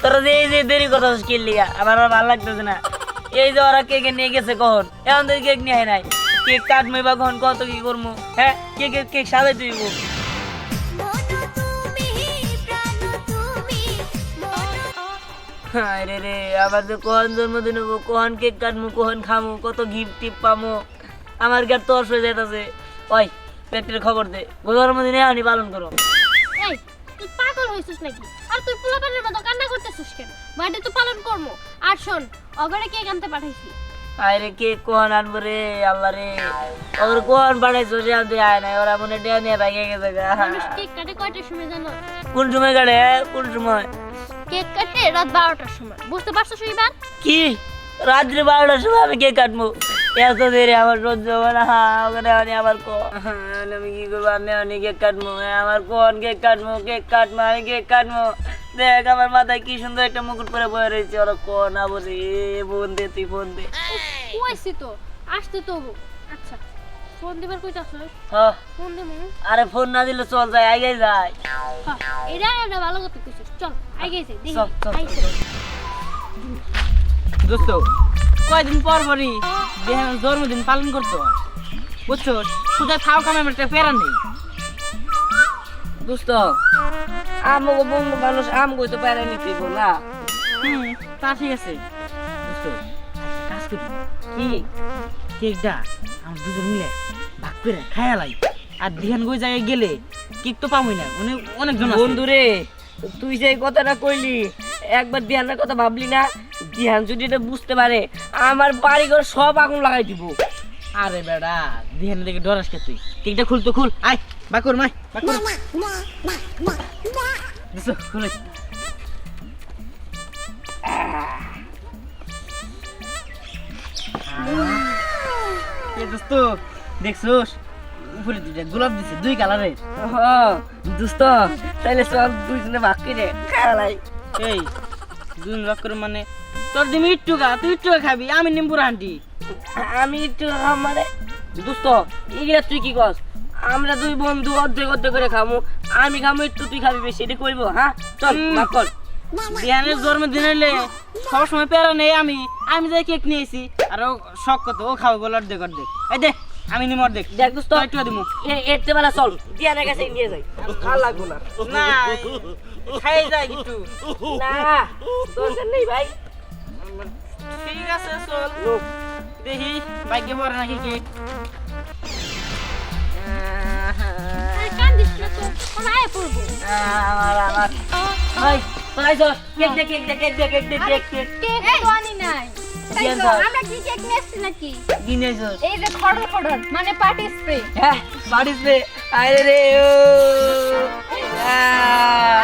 তোরা যে এই যে দেরি কথা লিগা, আমার আর ভালো লাগতেছে না। এই যে ওরা কেকে নিয়ে গেছে কখন? এখন তো কেক নিয়ে নাই। কেক কাটমই বা কখন, কত কি করব হ্যাঁ কেক কেক সাজাই দিব আরে রে আবার যে কখন জন্মদিন হব, কখন কেক কাটমু, কখন খামু, কত গিফট টিপ পামু। আমার গার তর্স হয়ে যাইতাছে? ওই, পেটের খবর দে জন্মদিনে আনি পালন করো। তুই হইছিস নাকি? আর তুই পোলাপানের মতো কান্না করতেছিস কেন? বার্থডে তো পালন করব আর শোন অগরে কেক আনতে পাঠাইছি? আরে কে কোন আনব রে আল্লাহ রে। ওর কোন বাড়াইছো রে আনতে আয় না ওরা মনে ডেয়া নিয়ে ভাগে গেছে গা। কেক কাটে কয়টার সময় জানো? কোন সময় কাটে? কোন সময়? কেক কাটে রাত বারোটার সময়। বুঝতে পারছ এবার কি? রাত্রি বারোটার সময় আমি কেক কাটবো। এত দেরি আমার সহ্য হবে না। ওখানে আমি আবার কো হ্যাঁ, আমি কি করব? আমি আমি কেক কাটবো? হ্যাঁ, আমার কোন কেক কাটবো? কেক কাটবো আমি কেক কাটবো। দেখ আমার মাথায় কি সুন্দর একটা মুকুট পরে বয়ে রয়েছে। ওরা কোন আবো রে? ফোন দে তুই ফোন দে। কইছি তো। আসতে তো আচ্ছা ফোন দিবার আসো হ্যাঁ ফোন দেবো আরে ফোন না দিলে চল যায় আগে যায় হ্যাঁ এটা একটা ভালো কথা কইছিস চল আগে যাই দেখি। দোস্ত কয়দিন পর পরই জন্মদিন পালন করতো। বুঝছ? শুধু খাও কামে একটা ফেরা নেই। দোস্ত আমগো বন্ধু মানুষ আম কইতে পারে নিতে না। হুম, তা ঠিক আছে। একটা কাজ করি। কি? কেকটা আমরা দুজন মিলে ভাগ করে খায়ালাই আর দিহান গই জায়গায় গেলে কেক তো পাবোই না। অনেক অনেকজন আছে। বন্ধু রে তুই যে কথাটা কইলি, একবার দিহানের কথা ভাবলি না দিহান যদি এটা বুঝতে পারে আমার বাড়ি ঘর সব আগুন লাগাই দিব। আরে বেড়া দিহান দেখে ডরাস কে তুই? কেকটা খুল তো খুল। আয় বাকুর মাই বাকুর দোস্ত খুলে। দোস্ত দেখছোস? উপরে দুইটা গোলাপ দিছে দুই কালারের। দোস্ত তাইলে সব দুইজনে ভাগ করে খালাই এই দুই ভাগ করে মানে তোর দিমি একটু গা তুই একটু খাবি আমি নিম্বুর আন্টি আমি একটু মানে দোস্ত এগুলা তুই কি কস? আমরা দুই বন্ধু অর্ধেক অর্ধেক করে খামু আমি খামু একটু তুই খাবি বেশি এটা করব হ্যাঁ? চল। ভাগ কর। বিহানের জন্মদিন হলে সবসময় প্যারা নেই আমি আমি যাই কেক নিয়েছি আর ও শখ কত ও খাবে বলে অর্ধেক অর্ধেক। এই দে আমি নিম অর্ধেক দেখ। দোস্ত একটু দিমু। এ- এরতে বেলা চল। দিয়ানের কাছে নিয়ে যাই। ভালো লাগবো না। না খাই যায় একটু। না দরকার নেই ভাই। ঠিক আছে চল। দেখি ভাগ্যে পড়ে নাকি পড়ব। আমার আমার। ভাই তোরাই চল। কেক দে কেক দে কেক দে কেক দে কেক কেক আমরা কি কেক নিয়েছি নাকি? এই যে মানে পার্টি স্প্রে হ্যাঁ আরে রে ও।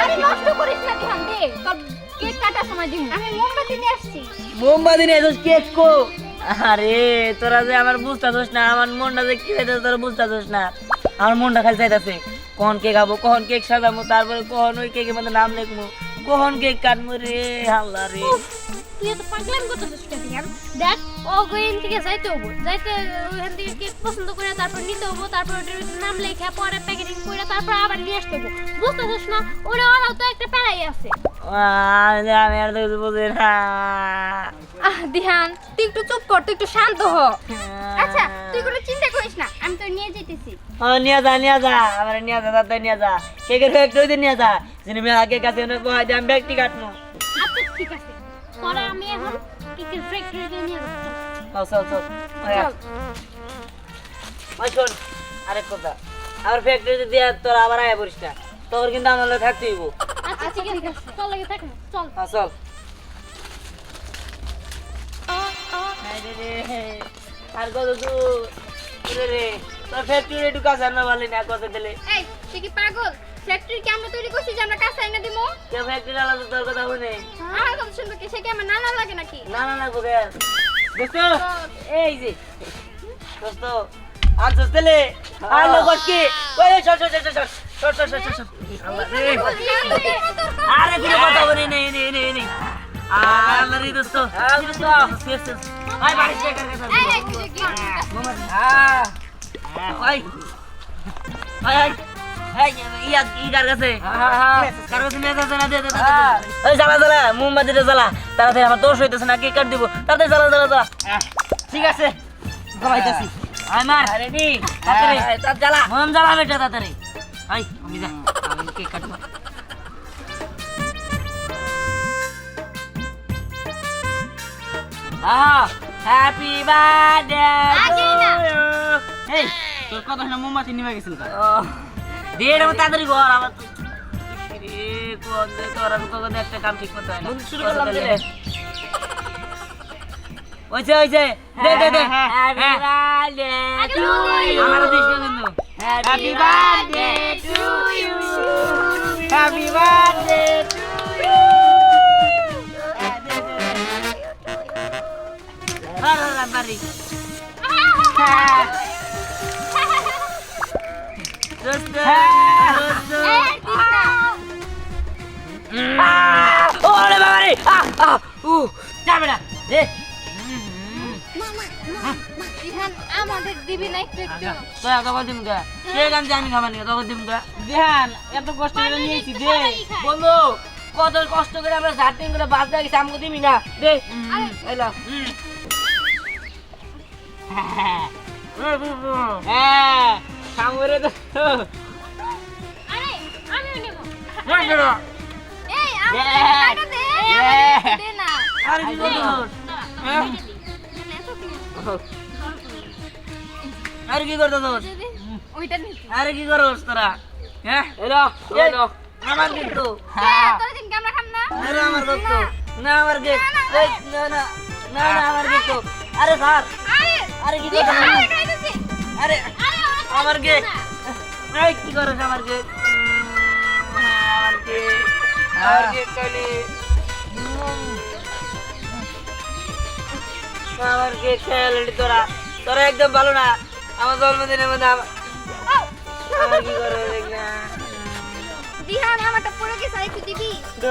আরে নষ্ট করিস না ধ্যান দে কেক কাটার সময় দিন আমি মোমবাতি নিয়ে আসছি মোমবাতি নিয়ে এসেছিস কেক কো? আরে তোরা যে আমার বুঝতেছিস না আমার মনটা যে কি হইতেছে তোরা বুঝতেছিস না। আমার মনটা খালি চাইতেছে কখন কেক খাব কখন কেক সাজাবো তারপরে কখন ওই কেকের মধ্যে নাম লিখব কখন কেক কাটবো রে আল্লাহ রে। তুই এত পাগলাম করতেছিস কেন? ধ্যান দেখ থেকে যাইতে হব। যাইতে থেকে কেক পছন্দ করে তারপর নিতে হব তারপর ওটার নাম লেখা পরে প্যাকেটিং করে তারপর আবার নিয়ে আসতে হব। বুঝতেছিস না ওরা ওরাও তো একটা প্যারাই আছে। আমি আর তো বুঝি না। আহ ধ্যান তুই একটু চুপ কর তুই একটু শান্ত হ। আচ্ছা তুই কোনো চিন্তা করিস না আমি তো নিয়ে যেতেছি ও নিয়ে যা নিয়ে যা আমার নিয়ে যা তাতে নিয়ে যা। কেকের ফ্যাক্টরিতে নিয়ে যা যিনি আগে কাছে আমি ব্যক্তি ঠিক আছে পরে আমি এখন কেকের ফ্যাক্টরিতে নিয়ে চল চল চল। ওই শোন আরেক কথা। আমার ফ্যাক্টরিতে দিয়ে তোর আবার আয় পড়িস না। তোর কিন্তু আমার লগে থাকতে হইব। আচ্ছা ঠিক আছে চল লাগে থাক চল। হ্যাঁ চল। আর কত দূর? রে তোর ফ্যাক্টরি একটু আনতে পারলি না কত দিলে? এই তুই কি পাগল? ফ্যাক্টরি কি আমরা তৈরি করছি যে আমরা কাছে এনে দিমু। কেউ ফ্যাক্টরি আলাদা তোর কথা শুনে? আমার কথা শুনবে কি? সে কি আমার নানা লাগে নাকি? না না না বুকের দোস্ত এই যে দোস্ত আনছস তেলে আর লোক কি? ওই চল চল চল চল চল চল চল আরে কোনো কথা বলি নেই নেই নেই নেই। আল্লাহ রে দোস্ত? আয় বাড়ি চেক করে কথা এই, এই, তুই কি- ইয়া হ্যাঁ, হ্যাঁ। মোমবাতিটা জ্বালা। তাড়াতাড়ি আমার দোষ হইতেছে না কেক কাট দিব? তাড়াতাড়ি জ্বালা জ্বালা জ্বালা। ঠিক আছে। জ্বালাইতেছি। আয় রেডি। জ্বালা। মোম জ্বালা বেটা তাড়াতাড়ি। আই আমি যা। আমি কেক কাটবো। আহ হ্যাপি বার্থডে আগে না। এই। তোর কথা শুনে মোমবাতি নিভে গেছিল দিয়ে এটা তাড়াতাড়ি ঘর আমার তো রে কোন দে তোরা তো তোকে একটা কাম ঠিক করতে হয় না। শুরু করলাম দিলে ওইছে ওইছে দে দে দে। হ্যাপি বার্থডে টু ইউ আমারও দিস না কিন্তু। Happy birthday to you happy birthday to you আরে বাড়ি। দোস্ত দোস্ত ওরে বাবা রে উ যাবে না দে আমাদের দিবি না একটু একটু তোরা তখন দিম গা কে গান আমি খাবার নিয়ে তখন দিম গা ধ্যান এত কষ্ট করে নিয়েছি দে বন্ধু কত কষ্ট করে আমরা ঝাড়টিং করে বাস দিয়ে আমাকে দিবি না দে এলো হ্যাঁ সামরে তো। আরে আমিও নেব। এই টাকা দে। দে। দে। না। কি হ্যাঁ? আরে কি ওইটা আরে কি করছিস তোরা? হ্যাঁ এলো এলো আমার কিন্তু। হ্যাঁ। তোর দিন আমরা খাম না। আরে আমার কিন্তু না আমার গেট না না। না না আমার কিন্তু আরে স্যার। আরে কি না আরে। আরে আমার গেট এই কি করছ আমার গেট আমার গেট আমার গেট কলি আমার গেট খেয়ালি তোরা। তোরা একদম ভালো না। আমার জন্মদিনের মধ্যে আমার কি করে দেখ না? দিহান আমারটা পড়ে গেছে আর একটু দিবি? যে